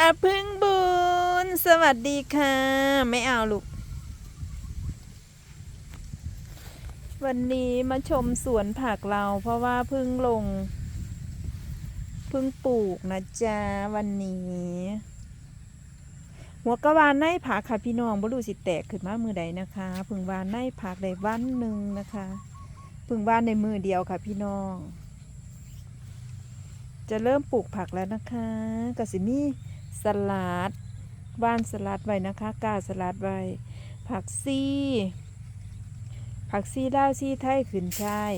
อาพึ่งบุญ สวัสดีค่ะ ไม่เอาลูก วันนี้มาชมสวนผักเรา เพราะว่าพึ่งลง พึ่งปลูกนะจ๊ะ วันนี้ หัวกะวานในผักค่ะพี่น้องบ่รู้สิแตกขึ้นมามือใดนะคะ พึ่งวานในผักได้วันหนึ่งนะคะ พึ่งวานในมือเดียวค่ะพี่น้องจะเริ่มปลูกผักแล้วนะคะกสิมี สลัดบ้านสลัดไว้นะคะกาสลัดไว้ผักซี่ ผักซี่ดาวซี่ไทยขึ้นช่าย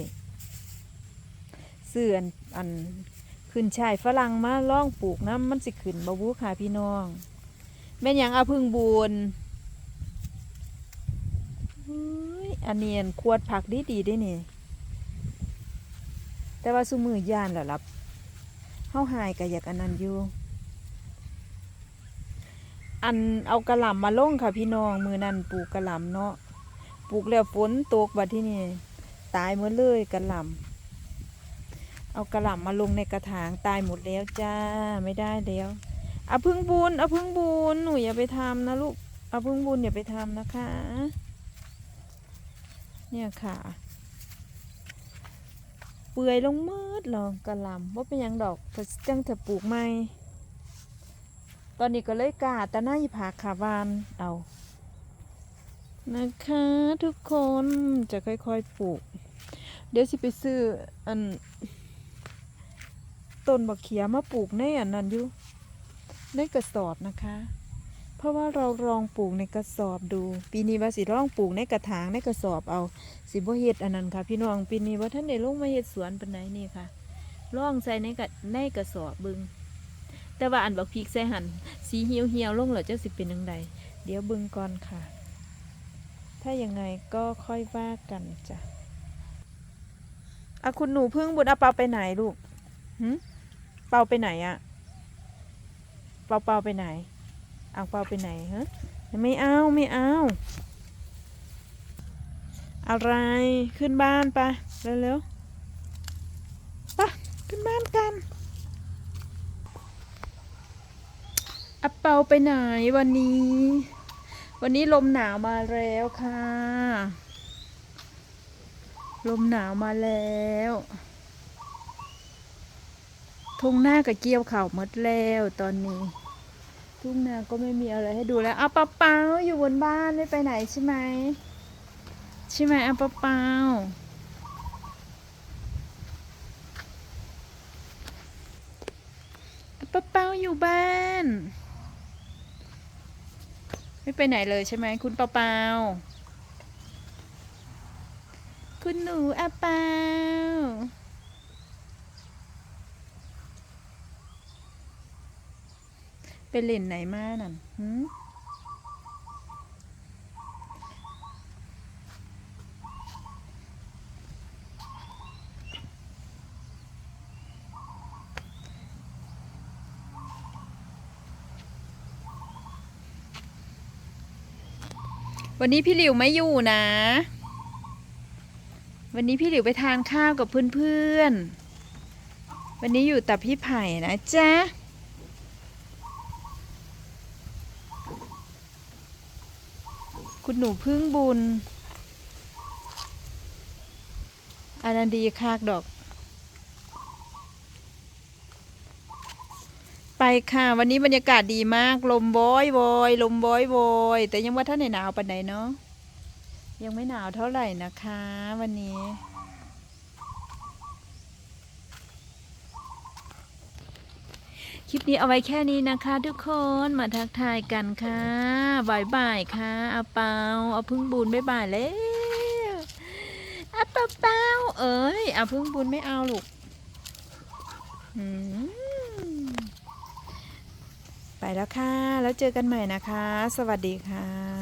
เสื่อนอันขึ้นช่ายฝรั่งมาล่องปลูกน้ำมันสิขึ้นบาวูค่ะพี่น้องแม่นยังเอาพึ่งบูนอันเนียนขวดผักดีดีได้นี่ แต่ว่าสุมือย่านแหละรับเฮาหายก็อยากอันนั้นอยู่ อันเอากระหล่ำมาลงค่ะพี่น้องมือนั่นปลูกกระหล่ำเนาะปลูกแล้วฝนตกบัดที่นี่ตายหมดเลยกระหล่ำเอากระหล่ำมาลงในกระถางตายหมดแล้วจ้าไม่ได้แล้วเอาพึ่งบุญเอาพึ่งบุญหนูอย่าไปทำนะลูกเอาพึ่งบุญอย่าไปทำนะคะ เนี่ยค่ะ เปื่อยลงมืดลองกระหลำว่าเป็นยังดอกจังจะปลูกใหม ตอนนี้ก็เลยกาแต่น้าอีผาขาวานเอานะคะทุกคนจะค่อยๆปลูก เดี๋ยวสิไปซื้ออันต้นบักเขียมาปลูกในอันนั้นอยู่ในกระสอบนะคะ เพราะว่าเราลองปลูกในกระสอบดู ปีนี้ว่าสิลองปลูกในกระถางในกระสอบเอาสิบ่เฮ็ดอันนั้นค่ะ พี่น้องปีนี้ว่าท่านได้ลงมาเฮ็ดสวนปานใดนี่ค่ะลองใส่ในกระในกระสอบบึง แต่ว่าอันบักพริกใส่หั่นสีเหี่ยวเหี่ยวลงแล้วจะสิเป็นจังไดเดี๋ยวบิ่งก่อนค่ะ ถ้ายังไงก็ค่อยว่ากันจ้ะอะคุณหนูพึ่งบุญเอาเปาไปไหนลูกหึเปาไปไหนอะเปาเปาไปไหนเอาเปาไปไหนฮะไม่เอาไม่เอาอะไรขึ้นบ้านไปเร็วๆปะขึ้นบ้านกัน อาเปาไปไหนวันนี้ วันนี้ลมหนาวมาแล้วค่ะ ลมหนาวมาแล้วทุ่งหน้ากับเกี่ยวเข่าหมดแล้วตอนนี้ ทุ่งนาก็ไม่มีอะไรให้ดูแล้วเอาปะเปาอยู่บนบ้านไม่ไปไหนใช่ไหมใช่ไหมอาเปาเปาอาเปาเปาอยู่บ้าน ไม่ไปไหนเลยใช่ไหมคุณเปาเปาคุณหนูอาเปาไปเล่นไหนมานั่นหืม วันนี้พี่หลิวไม่อยู่นะ วันนี้พี่หลิวไปทานข้าวกับเพื่อนๆ วันนี้อยู่แต่พี่ไผ่นะจ๊ะ คุณหนูพึ่งบุญอันนั้นดีคากดอก ไป ค่ะ วันนี้บรรยากาศดีมาก ลมบอยบอยลมบอยบอยแต่ยังว่าท่านไหนหนาวปานใดเนาะยังไม่หนาวเท่าไหร่นะคะ วันนี้คลิปนี้เอาไว้แค่นี้นะคะ ทุกคนมาทักทายกันค่ะบายบายค่ะเอาเปาเอาพึ่งบุญบายบายแล้วเอาเปาเปาเอ้ยเอาพึ่งบุญไม่เอาลูกอืม แล้วค่ะ แล้วเจอกันใหม่นะคะ สวัสดีค่ะ